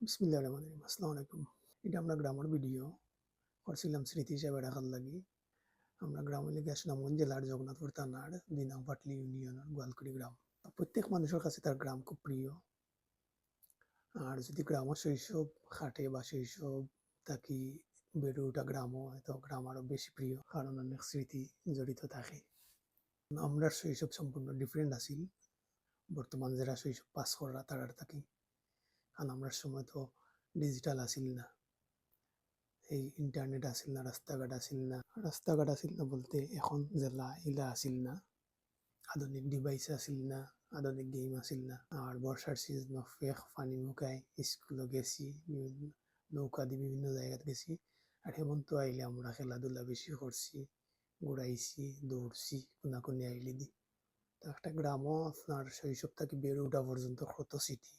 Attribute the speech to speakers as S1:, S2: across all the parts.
S1: রহিম। আসসালামু আলাইকুম। এটা আমরা গ্রামের ভিডিও করছিলাম স্মৃতি হিসাবে রাখার লাগি। আমরা গ্রামে লেগে সুনামগঞ্জ জেলার? জগন্নাথপুর থানার দুই নং পাটলি ইউনিয়নের গোয়ালকুড়ি গ্রাম। প্রত্যেক মানুষের কাছে তার গ্রাম খুব প্রিয়। আর যদি গ্রামের শৈশব খাটে বা শৈশব থাকি, বেড়ে ওঠা গ্রামও হয়তো গ্রাম আরও বেশি প্রিয়। কারণ অনেক স্মৃতি জড়িত থাকে। আমরা শৈশব সম্পূর্ণ ডিফারেন্ট আছিল। বর্তমান যারা শৈশব পাস করা তারার থাকি। কারণ আমরা সময় তো ডিজিটাল আসিল না। এই ইন্টারনেট আসিল না, রাস্তাঘাট আসিল না। রাস্তাঘাট আসিল না বলতে এখন জেলা ইলা আসিল না, আধুনিক ডিভাইস আসিল না, আধুনিক গেম আসিল না। আর বর্ষার সিজন ফেক পানি মুখায় স্কুলে গেছি, বিভিন্ন নৌকা দিয়ে বিভিন্ন জায়গায় গেছি। আর হেমন্ত আইলে আমরা খেলাধুলা বেশি করছি, ঘুরাইছি, দৌড়ছি, কোনাকুনি আইলে দি। তো একটা গ্রামও আপনার শৈশব থেকে বেড়ে ওঠা পর্যন্ত কত স্মৃতি।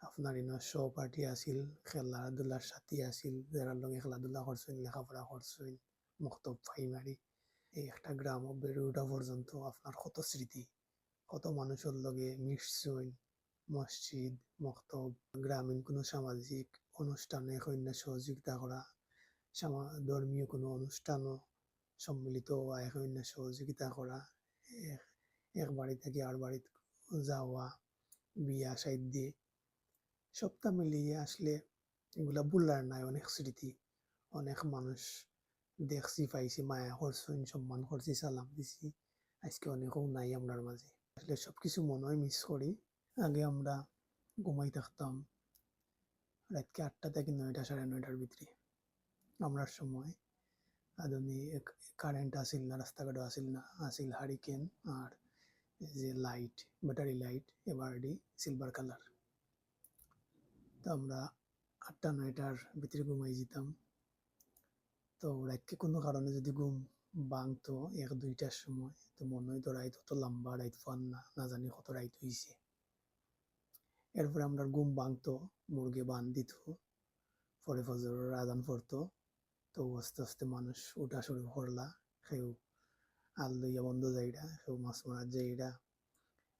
S1: আপনার ইনো শো পার্টি আছিল, খেলাধুলার সাথী আছিল, যারা লগে খেলাধুলা করছেন, লেখাপড়া করছেন, মক্তব প্রাইমারি এই একটা গ্রামও বেড়ে ওঠা পর্যন্ত আপনার কত স্মৃতি? কত মানুষের লগে মিশছেন মসজিদ, মক্তব, গ্রামীণ কোনো সামাজিক অনুষ্ঠানে কন্যা সহযোগিতা করা ধর্মীয় কোনো অনুষ্ঠানও সম্মিলিত হওয়া কন্যা সহযোগিতা করা, এক- এক বাড়ি থেকে আর বাড়ি যাওয়া, বিয়া সাইড দিয়ে সবটা মিলিয়ে আসলে এগুলা বলার নাই, অনেক স্মৃতি, অনেক মানুষ দেখছি, পাইছি, মায়া করছেন সম্মান করছি, সালাম দিছি। আজকে অনেকও নাই আমরার মাঝে। আসলে সবকিছু মনে হয় মিস করি। আগে আমরা ঘুমাই থাকতাম রাতকে আটটা থেকে নয়টা, সাড়ে নয়টার ভিতরে। আমরার সময় আধুনিক কারেন্ট আসিল না, রাস্তাঘাটও আসিল না, আসিল হারিকেন আর যে light battery light Eveready silver colour তো আমরা আটটা, নয়টার ভিতরে ঘুমাই যেতাম। তো রাতকে কোনো কারণে যদি ঘুম ভাঙতো এক, দুইটার সময়, তো মনে হইতো রাইত অত লম্বা রাইত পান না না জানি কত রাইত হইছে। এরপরে আমরা ঘুম ভাঙতো, মুরগে বান দিত, পরে ফজরের আদান পড়তো, তো আস্তে আস্তে মানুষ উঠা শুরু করলা সেও আল লইয়া বন্ধ যাইরা সেও মাছ মারার যাইরা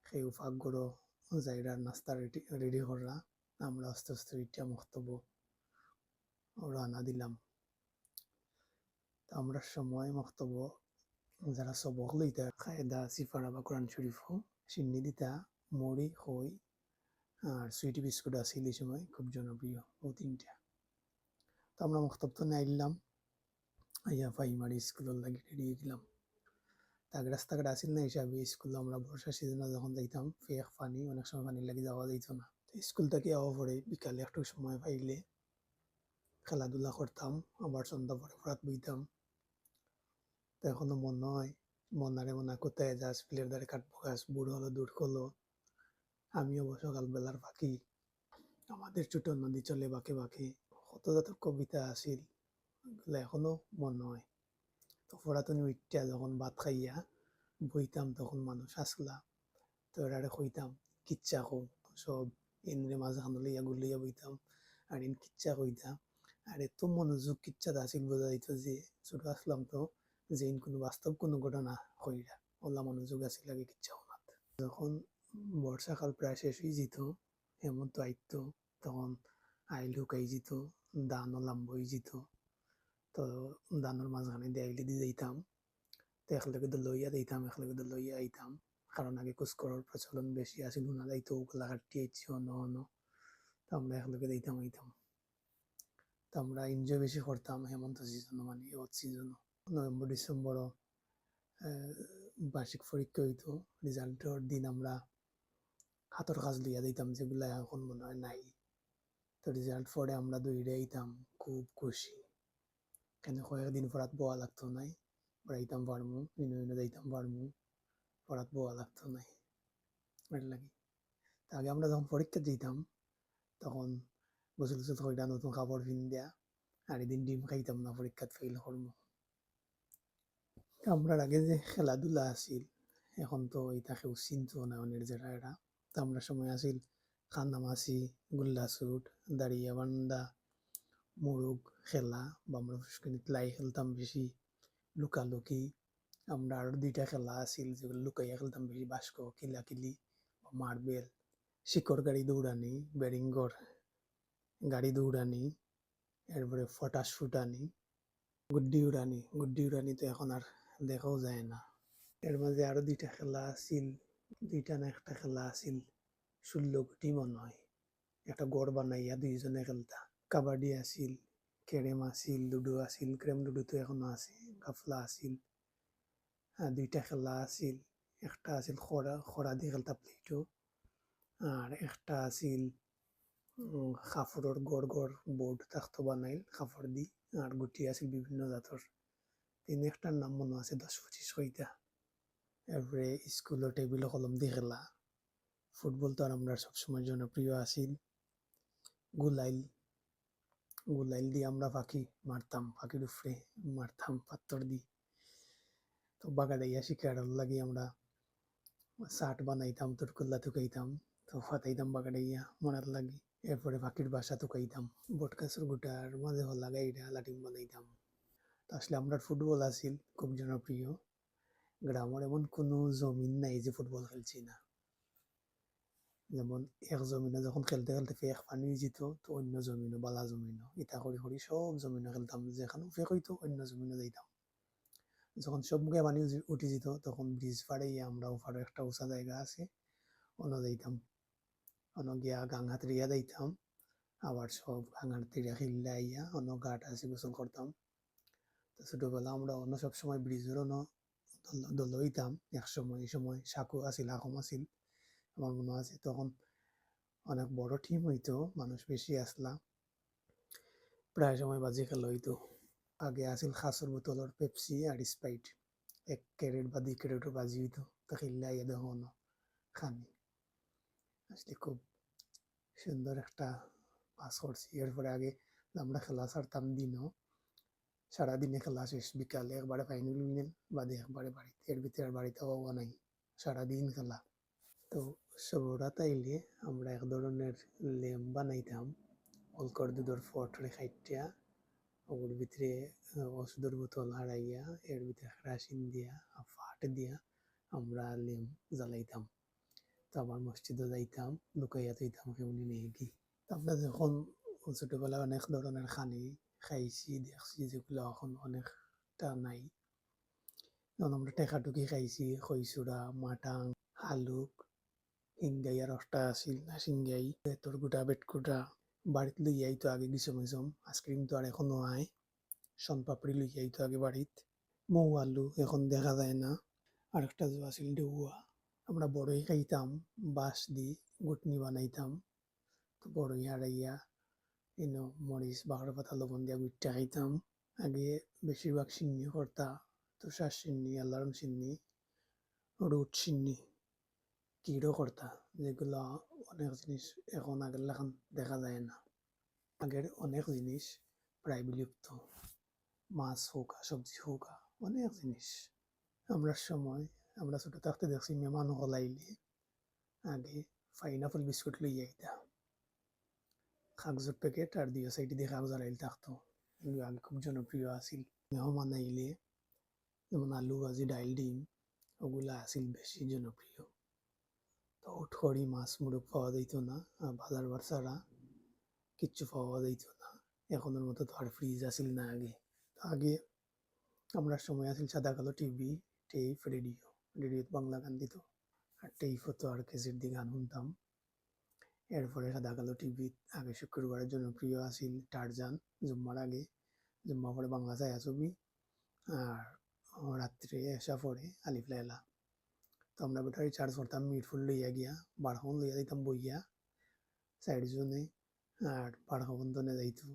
S1: সেও ফাঁকগড়ো যাইরা নাস্তা রেডি রেডি করলা। আমরা আস্তে আস্তে ইটা মক্তব্য রানা দিলাম। আমরা সময় মক্তব্য যারা সবক লইতা খায়দা সিফারা বা কোরআন শরীফ সিন্নি দিতা, মুড়ি, খই আর সুইটি বিস্কুট আছিল এই সময় খুব জনপ্রিয় ও তিনটা। তো আমরা মক্তব তো নাইলাম আইয়া প্রাইমারি স্কুলের লাগি রেডি গেলাম। তাক রাস্তাঘাট আসিল না হিসাবে স্কুল আমরা বর্ষা সিজনে যখন যাইতাম, ফেক পানি অনেক সময় পানি লাগি যাওয়া যাইতো না। স্কুল থেকে আওয়া পরে বিকালে একটু সময় পাইলে খেলাধুলা করতাম, আবার সন্ধ্যা পরে পড়াত বইতাম। তো এখনও মনে হয় মনারে মনা কোথায় যাস প্লেয়ার দ্বারে কাটবো গাছ বুড়ো হলো, দূর হলো আমিও সকালবেলার ফাঁকি আমাদের ছোট নদী চলে বাঁকে বাঁকে, কত জাতের কবিতা আছিল, এগুলো এখনও মনে হয় তো পুরাতন উইটটা যখন ভাত খাইয়া বইতাম, তখন মানুষ আসলা, তো এরারে কইতাম, কিচ্ছা কো সব ইনরে মাঝখান লইয়া গুলিয়া বইতাম, আর ইন কিচ্ছা কইতাম। আর এত মনোযোগ কিচ্ছাটা আছিল বোঝা যাইতো যে, ছোট আসলাম তো, যে ইন কোনো বাস্তব কোনো ঘটনা কইরা ওলা মনোযোগ আছিল আগে কিচ্ছা শোনাত যখন বর্ষাকাল প্রায় শেষ হয়ে যেত, হেমন্ত আইত তখন আইল হুকাই যেত দানও লাম্ব হয়ে যেত। তো দানোর মাঝখানে দিয়ে দিয়ে যাইতাম, তো একলগে তো লইয়া দিতাম একলগে তো লইয়া আইতাম। কারণ আগে কুস্করের প্রচলন বেশি আছিল না ওগুলা কাটিয়ে ইচ্ছে অন্য অন্য। তো আমরা একলগে দিতাম আইতাম তো আমরা এনজয় বেশি করতাম হেমন্ত সিজন মানে অত সিজন নভেম্বর, ডিসেম্বরও বার্ষিক পরীক্ষা হইতো রেজাল্টের দিন আমরা হাতের কাজ লইয়া দিতাম, যেগুলা এখন মনে হয় নাই। তো রেজাল্ট পরে আমরা দৌড়ে আইতাম, খুব খুশি। কেন কয়েকদিন পড়াত বোয়া লাগতো নাই পড়াইতাম পারমু ইনো ইনো যাইতাম পারমু পড়াত বোয়া লাগতো নাই এর লাগি। আগে আমরা যখন পরীক্ষা দিতাম, তখন গোসল গোসল কইরা নতুন কাপড় পিন দেয়া আর এদিন ডিম খাইতাম না, পরীক্ষাত ফেল করব। আমরা আগে যে খেলাধুলা আছিল, এখন তো এটা কেউ চিনতো না অনেক যারা এরা। তো আমরা সময় আছিল খান্নামাছি গুল্লা চুট দাঁড়িয়ে বান্দা, মোরগ খেলা, বা আমরা লাই খেলতাম বেশি, লুকালুকি। আমরা আরও দুইটা খেলা আছিল যেগুলো লুকাইয়া খেলতাম বেশি বাস্ক, কিলাকিলি মার্বেল, শিকড় গাড়ি দৌড়ানি ব্যারিঙ্গর গাড়ি দৌড়ানি, এরপরে ফটাস ফুটানি, গুড্ডি উড়ানি গুড্ডি উড়ানি তো এখন আর দেখাও যায় না। এর মাঝে আরও দুইটা খেলা আছিল দুইটা না একটা খেলা আছিল ষোলো গুটি মনে হয়। একটা গড় বানাইয়া দুইজনে খেলতা। কাবাডি আছিল কেরেম আছিল লুডো আছিল ক্রেম লুডো তো এখনও আছে, গাফলা আছিল দুইটা খেলা আছিল। একটা আছিল খরা খরা দিয়ে খেলতা প্লেটো আর একটা আছিল কাপড়ের গড় গড় বোর্ড থাকতো বানাইল কাপড় দি। আর গুটি আছিল বিভিন্ন জাতর তিন একটার নাম মনে আছে, দশ পঁচিশ কইটা এরপরে স্কুলের টেবিল কলম দিয়ে খেলা। ফুটবল তো আর আমরা সবসময় জনপ্রিয় আছিল। গুলাইল গুলাইল দিয়ে আমরা পাখি মারতাম পাখির উপরে মারতাম, পাত্তর দি। তো বাগাড়াইয়া শিকার লাগি আমরা শার্ট বানাইতাম তুরকুল্লা তুকাইতাম তো ফাতাইতাম বাগাড়াইয়া মরার লাগি। এরপরে পাখির বাসা তুকাইতাম বটকাসুর গুটার মাঝে হল্লা গাইডা লাটিম বানাইতাম। তো আসলে আমরা ফুটবল আছিল, খুব জনপ্রিয়। গ্রামের এমন কোনো জমিন নাই যে ফুটবল খেলছি না। যেমন এক জমিনে যখন খেলতে খেলতে ফেক পানি যেত তো অন্য জমিনও, বালা জমিনও। ইটা করি করি সব জমিনে খেলতাম যেখানে ফেক হইতো, অন্য জমিনে যাইতাম। যখন সব মুখে পানি উঠে যেত, তখন ব্রিজ পাড়াইয়া আমরা ওপারে একটা উঁচা জায়গা আছে অন্য যাইতাম অন্য গিয়া গাঙ্গা তিরিয়া যাইতাম আবার সব গাঙ্গার তিরিয়া খেললে আইয়া অন্য ঘাট আছে গোসল করতাম। তো ছোটবেলা আমরা অন্য সব সময় ব্রিজের অন্য দল হইতাম এক সময়, এই সময় সাকু আছিল আহম আছিল, আমার মনে আছে। তখন অনেক বড় টিম হইতো, মানুষ বেশি আসলা। প্রায় সময় বাজি খেলা হইতো আগে আছিল খাসর বোতলের পেপসি আর স্প্রাইট এক ক্যারেট বা দুই ক্যারেটও বাজি হইতো তা খেললে আইয়া দেখো না খানি আসলে খুব সুন্দর একটা পাস করছি এরপরে আগে আমরা খেলা ছাড়তাম দিনও সারাদিনে খেলা শেষ, বিকালে একবারে ফাইনাল উইনেল বাদে একবারে বাড়িতে এর ভিতরে আর বাড়িতে হওয়া নাই, সারাদিন খেলা। তো সবরা তাইলে আমরা এক ধরনের ল্যাম্প বানাইতাম অলকর দুধের ফট রেখাইটা ওর ভিতরে ওষুধের বোতল হারাইয়া, এর ভিতরে কেরাসিন দিয়া ফাট দিয়া আমরা ল্যাম্প জ্বালাইতাম। তো আবার মসজিদে যাইতাম, লুকাইয়া যাইতাম কেমনি নেই কি? আমরা যখন ছোটবেলায় অনেক ধরনের খানি খাইছি, দেখছি যেগুলো এখন অনেকটা নাই। যেমন আমরা টেকাটুকি খাইছি খৈচুরা মাটাং, হালুক হিংগাইয়া রসটা আছিল না সিংগাই বেতর গুটা বেটকুটা বাড়িত লই আইতো আগে গিসম গিসম আইসক্রিম তো আর এখনও আয়। পাপড়ি লই আইতো আগে বাড়িত। মৌ আলু, এখন দেখা যায় না। আর আরেকটা যে আছিল ডেউয়া, আমরা বড়ই খাইতাম, বাঁশ দি গুটনি বানাইতাম। তো বড়ই হারাইয়া ইনো মরিচ বাঘর পাতা, লবণ দিয়া গুটটা খাইতাম। আগে বেশিরভাগ সিন্নি করতা, তুষার সিন্নি আলারম সিন্নি, রুট সিন্নি। করতা যেগুলো অনেক জিনিস এখন আগের লেখান দেখা যায় না। আগের অনেক জিনিস প্রায় বিলুপ্ত। মাছ হোক সবজি হোক অনেক জিনিস আমরা সময়, আমরা ছোট থাকতে দেখছি মেহমান হলাইলে আগে পাইনাপল বিস্কুট লই আইতা। কাগজের প্যাকেট আর দুই সাইডে দিয়ে কাগজ আড়াইল থাকতো। এগুলো আগে খুব জনপ্রিয় আছিল। মেহমান আইলে যেমন আলু ভাজি ডাইল ডিম ওগুলা আছিল বেশি জনপ্রিয় তো উঠকড়ি মাছ মুরগ পাওয়া যেত না বাজার বার কিচ্ছু পাওয়া যেত না। এখনের মতো তো আর ফ্রিজ আছিল না আগে। আগে আমরা সময় আছিল সাদা কালো টিভি টেপ রেডিও রেডিওতে বাংলা গান দিত। আর টেপ হতো আর কেসেট দিয়ে গান শুনতাম। এরপরে সাদা কালো টিভি আগে শুক্রবারের জনপ্রিয় আছিল টারজান জুম্মার আগে। জুম্মা পরে বাংলা ছায়া ছবি, আর রাত্রে এসা পরে আলিফ লাইলা। তো আমরা ব্যাটারি চার্জ করতাম মিটফুল লইয়া গিয়া বারখন লইয়া যাইতাম বইয়া সাইড জনে আর বারখন তো যাইতো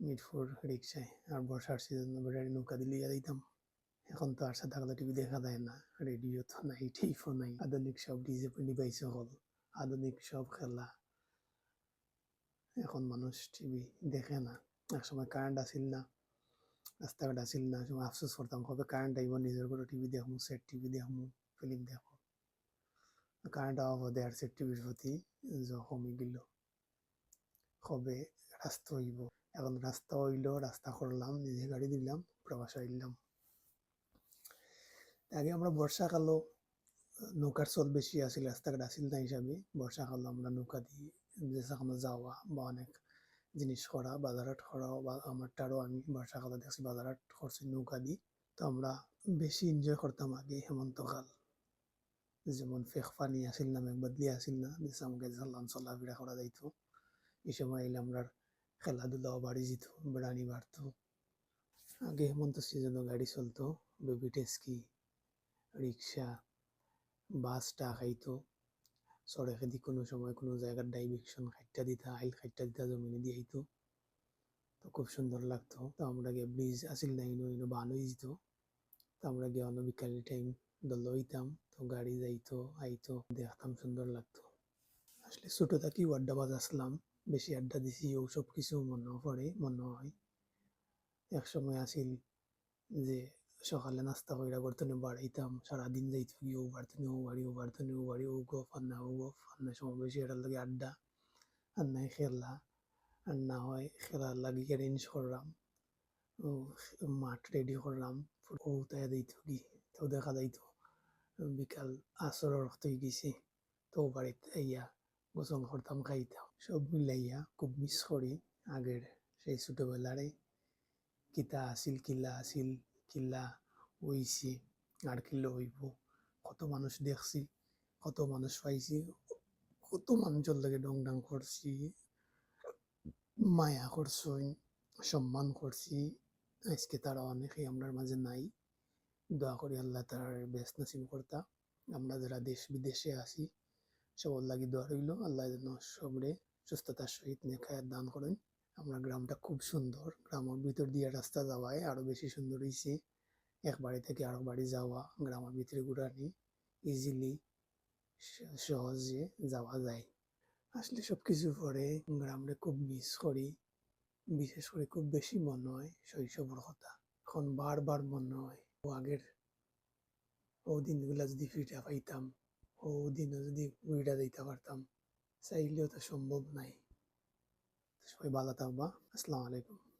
S1: মিটফুর রিক্সায় আর বর্ষার সিজন ব্যাটারি নৌকা দিয়ে লইয়া যাইতাম এখন তো আর সাদা টিভি দেখা যায় না রেডিও তো নাই টিভও নাই আধুনিক সব ডিজে ডিভাইস হল আধুনিক সব খেলা এখন মানুষ টিভি দেখে না এক সময় কারেন্ট আসিল না রাস্তাঘাট আসিল না সময় আফসোস করতাম কবে কারেন্ট আইব নিজের করে টিভি দেখমু সেট টিভি দেখমু ফিল্ম দেখো। কারেন্ট আওয়া হদে আর সেট টিভির প্রতি জ কমে গেল কবে রাস্তা হইব। এখন রাস্তা হইল, রাস্তা করলাম, নিজে গাড়ি দিলাম, প্রবাস আইলাম। আগে আমরা বর্ষাকালও নৌকার চল বেশি আছিল, রাস্তাঘাট আসিল না হিসাবে। বর্ষাকাল আমরা নৌকা দিয়ে, যে সেখানে যাওয়া বা অনেক জিনিস করা, বাজারহাট করাও বা আমারটারও আমি বর্ষাকালে দেখছি বাজারহাট করছি, নৌকা দিয়ে। তো আমরা বেশি এনজয় করতাম আগে হেমন্তকাল। যেমন ফেক পানি আসিল না মেঘ বদলি আসিল না যেসব আমাকে ঝাল্লাম চলাফেরা করা যাইতো। এই সময় এলে আমরা খেলাধুলাও বাড়ি যেত বেড়ানি বাড়তো। আগে হেমন্ত সিজনও গাড়ি চলতো, বেবি টেস্কি, রিক্সা বাসটা খাইতো। সড়কে দি কোনো সময় কোনো জায়গার ডাইরেকশন খাইটটা দিতা আইল খাইটটা দিতা, জমিনে দিয়ে আইতো। তো খুব সুন্দর লাগতো। তো আমরা গিয়ে ব্রিজ আসিল না, ইনো ইনো বান যেত। তো আমরা গিয়ে অন্য বিকালি টাইম দল হইতাম তো গাড়ি যাইতো, আইতো, দেখতাম, সুন্দর লাগতো। আসলে ছোটো থাকি আড্ডা বাজ আসলাম বেশি আড্ডা দিছি ও সব কিছু মনে পড়ে মনে হয়। এক সময় আসিল যে, সকালে নাস্তা কইরা গর্তনে বাড়াইতাম, সারাদিন যাইতো গিয়ে ও বাড়তনে, ও বাড়ি, ও বাড়তনে, ও বাড়ি, ও গো, ফান্না, ও গো ফান্না সময় বেশি এটার লাগে আড্ডা, আর নাই খেলা, আর না হয় খেলার লাগে অ্যারেঞ্জ করলাম মাঠ রেডি করলাম ও তাই দিত কি, তো দেখা যাইতো বিকাল আসর রক্ত গেছে। তো বাড়িতে আইয়া গোসল করতাম, খাইতাম। সব মিলাইয়া খুব মিস করি আগের সেই ছোটোবেলারে কিতা আসিল কিলা আসিল কিলা হইছে, আর কিলো হইব, কত মানুষ দেখছি, কত মানুষ পাইছি, কত মানুষের লাগে ডং ডাং করছি, মায়া করছই সম্মান করছি। আজকে তারা অনেকেই আমরা মাঝে নাই। দোয়া করি আল্লাহ তার বেস্ট নসিব কর্তা। আমরা যারা দেশ বিদেশে আছি, সবার লাগি দোয়া রইল। আল্লাহ যেন সবরে সুস্থতার সহিত নেখায়াত দান করেন। আমরা গ্রামটা খুব সুন্দর। গ্রামের ভিতর দিয়ে রাস্তা যাওয়ায় আরও বেশি সুন্দর হয়েছে এক বাড়ি থেকে আরও বাড়ি যাওয়া, গ্রামের ভিতরে ঘুরানি ইজিলি সহজে যাওয়া যায়। আসলে সব কিছু পরে গ্রামে খুব মিস করি। বিশেষ করে খুব বেশি মনে হয় শৈশবের কথা। এখন বারবার মনে হয়। ও আগের, ও দিনগুলা যদি ফিটা পাইতাম, ও দিনও যদি উইটা দিতে পারতাম, চাইলেও তো সম্ভব নাই। সবাই ভালো থাকবা। আসসালামু আলাইকুম।